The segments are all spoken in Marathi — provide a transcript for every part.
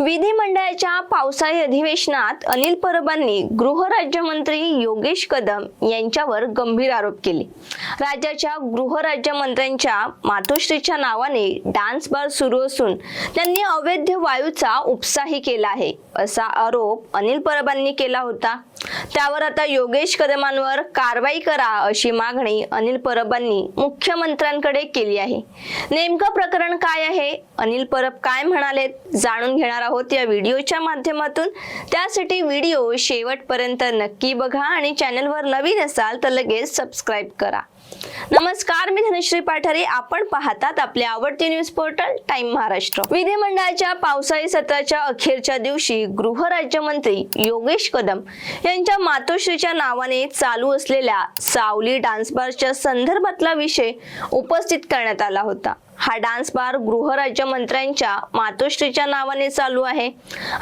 विधिमंडळाच्या पावसाळी अधिवेशनात अनिल परबांनी गृहराज्यमंत्री योगेश कदम यांच्यावर गंभीर आरोप केले. राज्याच्या गृहराज्यमंत्र्यांच्या मातोश्रीच्या नावाने डान्स बार सुरू असून त्यांनी अवैध वायूचा उपसाही केला आहे. असा आरोप अनिल परबांनी केला होता. त्यावर आता योगेश कदमांवर कारवाई करा अशी मागणी अनिल परबांनी मुख्यमंत्र्यांकडे केली आहे. नेमकं प्रकरण काय आहे? अनिल परब काय म्हणाले जाणून घेणार आहोत या व्हिडिओच्या माध्यमातून. त्यासाठी व्हिडिओ शेवटपर्यंत नक्की बघा आणि चॅनलवर नवीन असाल तर लगेच सबस्क्राईब करा. नमस्कार मी धनश्री पाठारे. आपण पाहतात आपले आवडते न्यूज पोर्टल टाइम महाराष्ट्र. विधिमंडळाच्या पावसाळी सत्राच्या अखेरच्या दिवशी गृहराज्यमंत्री योगेश कदम यांच्या मातोश्रीच्या नावाने चालू असलेल्या सावली डान्स बारच्या संदर्भातला विषय उपस्थित करण्यात आला होता. हा डान्स बार गृहराज्यमंत्र्यांच्या मातोश्रीच्या नावाने चालू आहे.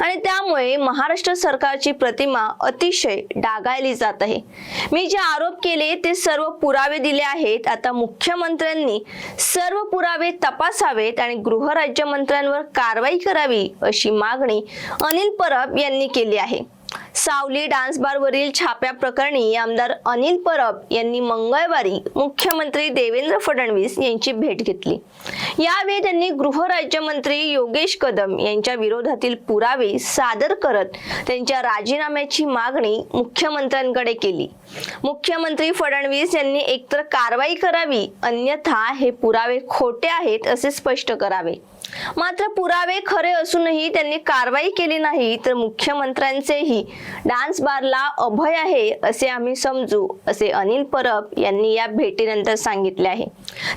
आणि त्यामुळे महाराष्ट्र सरकारची प्रतिमा अतिशय डागाळली जात आहे. मी जे आरोप केले ते सर्व पुरावे दिले आहेत. आता मुख्यमंत्र्यांनी सर्व पुरावे तपासावेत आणि गृहराज्यमंत्र्यांवर कारवाई करावी अशी मागणी अनिल परब यांनी केली आहे. सावली डान्स बारवरील छाप्या प्रकरणी आमदार अनिल परब यांनी मंगळवारी मुख्यमंत्री देवेंद्र फडणवीस यांची भेट घेतली. यावेळी त्यांनी गृहराज्यमंत्री योगेश कदम यांच्या विरोधातील पुरावे सादर करत त्यांच्या राजीनाम्याची मागणी मुख्यमंत्र्यांकडे केली. मुख्यमंत्री फडणवीस यांनी एकतर कारवाई करावी अन्यथा हे पुरावे खोटे आहेत असे स्पष्ट करावे. मात्र पुरावे खरे असूनही त्यांनी कारवाई केली नाही तर मुख्यमंत्र्यांचेही डान्स बारला अभय आहे असे आम्ही समजू असे अनिल परब यांनी या भेटीनंतर सांगितले आहे.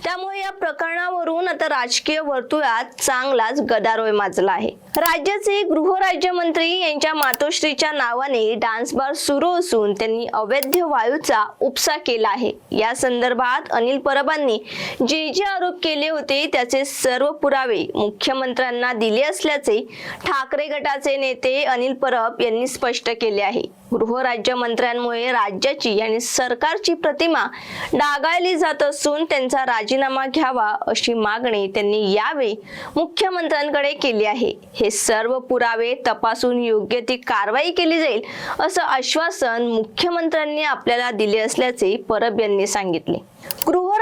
त्यामुळे या प्रकरणावरून आता राजकीय वर्तुळात चांगलाच गदारोळ माजला आहे. राज्याचे गृहराज्यमंत्री यांच्या मातोश्रीच्या नावाने डान्स बार सुरू असून त्यांनी अवैध वायूचा उपसा केला आहे. या संदर्भात अनिल परबांनी जे जे आरोप केले होते त्याचे सर्व पुरावे मुख्यमंत्र्यांना दिले असल्याचे ठाकरे गटाचे नेते अनिल परब यांनी स्पष्ट केले आहे. गृहराज्यमंत्र्यांमुळे राज्याची आणि सरकारची प्रतिमा डागाळली जात असून त्यांचा राजीनामा घ्यावा अशी मागणी त्यांनी यावेळी मुख्यमंत्र्यांकडे केली आहे. हे सर्व पुरावे तपासून योग्य ती कारवाई केली जाईल असं आश्वासन मुख्यमंत्र्यांनी आपल्याला दिले असल्याचे परब यांनी सांगितले.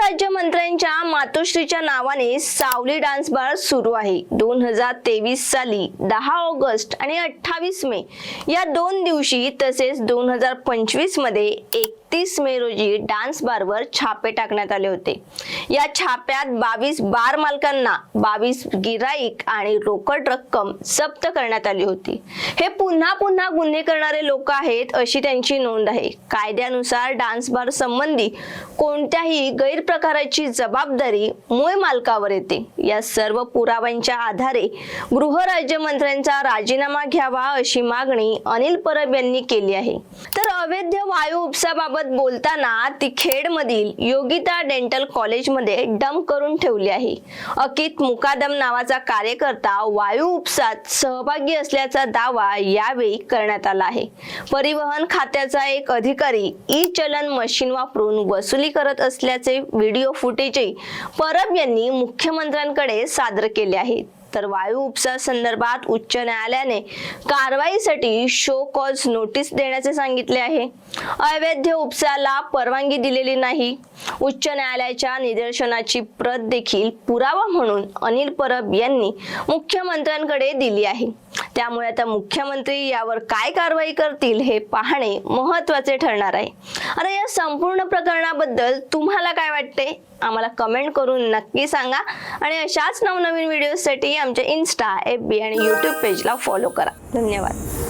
राज्यमंत्र्यांच्या मातोश्रीच्या नावाने सावली डान्स बार सुरू आहे. दोन हजार तेवीस साली दहा ऑगस्ट आणि अठ्ठावीस मे या दोन दिवशी तसेच दोन हजार पंचवीसमध्ये एक एकतीस मे रोजी डान्स बारवर छापे टाकण्यात आले होते. या छाप्यात बावीस बार मालकांना बावीस गिराईक आणि रोकड रक्कम जप्त करण्यात आली होती. हे पुन्हा पुन्हा गुन्हे करणारे लोक आहेत अशी त्यांची नोंद आहे. कायद्यानुसार डान्स बार संबंधी कोणत्याही गैरप्रकाराची जबाबदारी मूळ मालकावर येते. या सर्व पुराव्यांच्या आधारे गृहराज्यमंत्र्यांचा राजीनामा घ्यावा अशी मागणी अनिल परब यांनी केली आहे. तर अवैध वायू उपसाबाबत बोलताना ती खेडमधील योगिता डेंटल कॉलेजमध्ये डम करून ठेवली आहे. अकित मुकादम नावाचा कार्यकर्ता वायू उपसात सहभागी असल्याचा दावा यावेळी करण्यात आला आहे. परिवहन खात्याचा एक अधिकारी ई चलन मशीन वापरून वसुली करत असल्याचे व्हिडिओ फुटेजही परब यांनी मुख्यमंत्र्यांकडे सादर केले आहेत. तर वायू उपसा संदर्भात उच्च न्यायालयाने कारवाईसाठी शो कॉज नोटीस देण्याचे सांगितले आहे. अवैध उपसाला परवानगी दिलेली नाही. उच्च न्यायालयाच्या निदर्शनाची प्रत देखील पुरावा म्हणून अनिल परब यांनी मुख्यमंत्र्यांकडे दिली आहे. त्यामुळे आता मुख्यमंत्री यावर काय कारवाई करतील हे पाहणे महत्त्वाचे ठरणार आहे. आता या संपूर्ण प्रकरणाबद्दल तुम्हाला काय वाटते? आम्हाला कमेंट करून नक्की सांगा. आणि अशाच नवनवीन व्हिडिओसाठी आमच्या इन्स्टा एफ बी आणि यूट्यूब पेजला फॉलो करा. धन्यवाद.